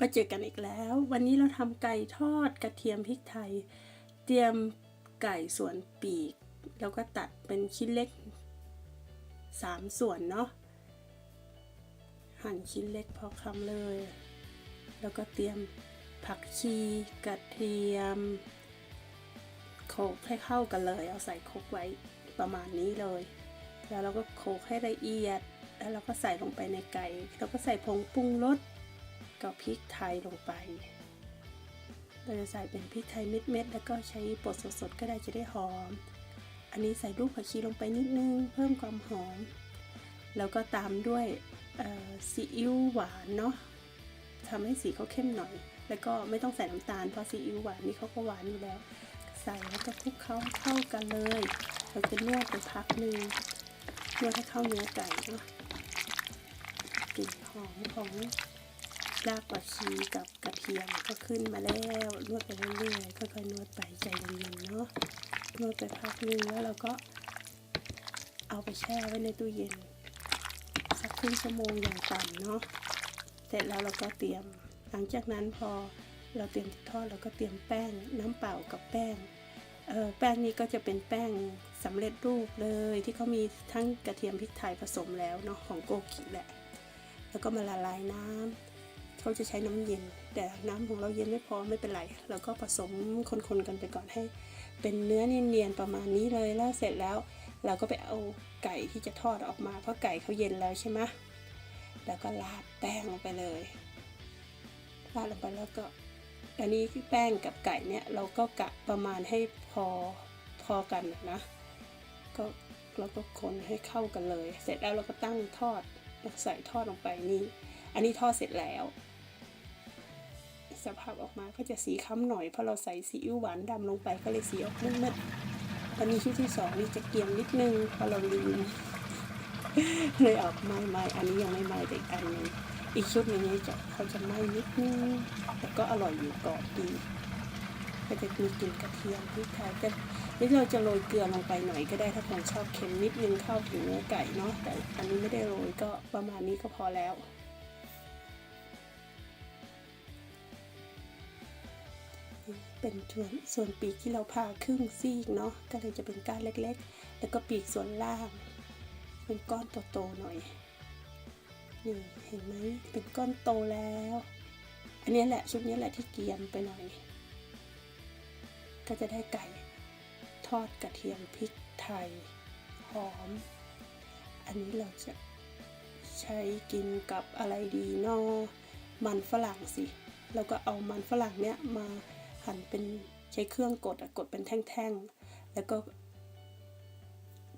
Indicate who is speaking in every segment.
Speaker 1: มาเจอกันอีกแล้ว วันนี้เราทำไก่ทอดกระเทียมพริกไทย เตรียมไก่ส่วนปีก แล้วก็ตัดเป็นชิ้นเล็กสามส่วนเนาะหั่นชิ้นเล็กพอคำเลย แล้วก็เตรียมผักชีกระเทียมโขลกให้เข้ากันเลย เอาใส่ครกไว้ประมาณนี้เลย แล้วเราก็โขลกให้ละเอียด แล้วเราก็ใส่ลงไปในไก่ แล้วก็ใส่ผงปรุงรส กับพริกไทยลงไปเราจะใส่เป็นพริกไทยเม็ดๆแล้วก็ใช้บดสดๆก็ได้จะได้หอม อันนี้ใส่ลูกผักชีลงไปนิดนึงเพิ่มความหอม แล้วก็ตามด้วยซีอิ๊วหวานเนาะทำให้สีเขาเข้มหน่อย แล้วก็ไม่ต้องใส่น้ำตาลเพราะซีอิ๊วหวานนี่เขาก็หวานอยู่แล้ว ใส่แล้วก็คลุกเคล้าเข้ากันเลย เราจะนวดไปพักหนึ่งนวดให้เข้าเนื้อไก่เนาะกลิ่นหอมของ รากผักชีกับกระเทียมก็ขึ้นมาแล้วนวดไปเรื่อยๆค่อยๆนวดไปใจเย็นๆเนาะนวดไปพักนึงแล้วเราก็ เอาไปแช่ไว้ในตู้เย็น สักครึ่งชั่วโมงอย่างต่ำเนาะเสร็จแล้วเราก็เตรียม หลังจากนั้นพอเราเตรียมทอดเราก็เตรียมแป้งน้ำเปล่ากับแป้งเออแป้งนี้ก็จะเป็นแป้งสำเร็จรูปเลยที่เขามีทั้งกระเทียมพริกไทยผสมแล้วเนาะของโกกิแหละ แล้วก็มาละลายน้ำ เขาจะใช้น้ำเย็น แต่น้ำของเราเย็นไม่พอไม่เป็นไรเราก็ผสมคนๆกันไปก่อนให้ เป็นเนื้อเนียนๆประมาณนี้เลยแล้วเสร็จแล้ว เราก็ไปเอาไก่ที่จะทอดออกมาเพราะไก่เขาเย็นแล้วใช่ไหมแล้วก็ราดแป้งลงไปเลยราดลงไปแล้วก็อันนี้แป้งกับไก่เนี่ยเราก็กะประมาณให้พอพอกันนะก็เราก็คนให้เข้ากันเลย เสร็จแล้วเราก็ตั้งทอดใส่ทอดลงไปนี่ อันนี้ทอดเสร็จแล้ว สภาพออกมาก็จะสีค้ำหน่อยเพราะเราใส่ซีอิ๊วหวานดำลงไปก็เลยสีออกมืดๆตอนนี้ชุดที่สองนี่จะเกียมนิดนึงเพราะเราลืมเลยออกไม่ไม่อันนี้ยังไม่ไม่แต่อีกอันนึงอีกชุดหนึงนี่จะเขาจะไหม้นิดนึงแต่ก็อร่อยอยู่กรอบดีก็จะมีกลิ่นกระเทียมพริกไทยก็นี่เราจะโรยเกลือลงไปหน่อยก็ได้ถ้าคนชอบเค็มนิดนึงเข้าถึงเนื้อไก่เนาะแต่อันนี้ไม่ได้โรยก็ประมาณนี้ก็พอแล้ว เป็นส่วนส่วนปีกที่เราผ่าครึ่งซีกเนาะก็เลยจะเป็นก้านเล็กๆ แล้วก็ปีกส่วนล่าง เป็นก้อนโตๆหน่อยนี่เห็นไหมเป็นก้อนโตแล้ว อันนี้แหละชุดนี้แหละที่เกียมไปหน่อย ก็จะได้ไก่ทอดกระเทียมพริกไทยหอม อันนี้เราจะใช้กินกับอะไรดีนอมันฝรั่งสิ แล้วก็เอามันฝรั่งเนี้ยมา หั่นเป็นใช้เครื่องกดกดเป็นแท่งๆ แล้วก็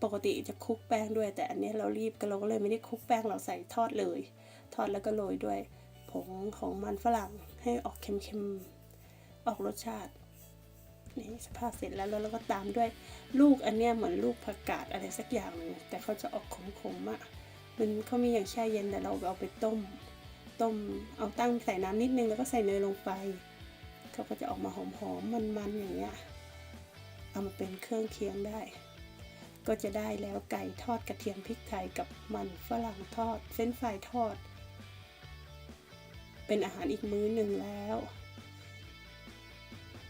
Speaker 1: ปกติจะคลุกแป้งด้วย แต่อันนี้เรารีบกันเราก็เลยไม่ได้คลุกแป้งเราใส่ทอดเลย ทอดแล้วก็โรยด้วยผงของมันฝรั่งให้ออกเค็มๆ ออกรสชาตินี่สภาพเสร็จแล้วแล้วเราก็ตามด้วยลูกอันเนี้ยเหมือนลูกผักกาดอะไรสักอย่างหนึ่งแต่เขาจะออกขมๆอะ่ะมันเขามีอย่างแช่เย็นแต่เราเอาไปต้ม ต้มเอาตั้งใส่น้ำนิดนึงแล้วก็ใส่เนยลงไป เขาก็จะออกมาหอมๆมันๆอย่างเงี้ยเอามาเป็นเครื่องเคียงได้ ก็จะได้แล้วไก่ทอดกระเทียมพริกไทยกับมันฝรั่งทอดเฟรนช์ฟรายทอด เป็นอาหารอีกมื้อหนึ่งแล้ว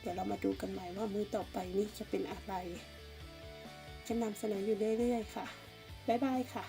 Speaker 1: เดี๋ยวเรามาดูกันใหม่ว่ามื้อต่อไปนี่จะเป็นอะไรจะนำเสนออยู่เรื่อยๆค่ะ บ๊ายบายค่ะ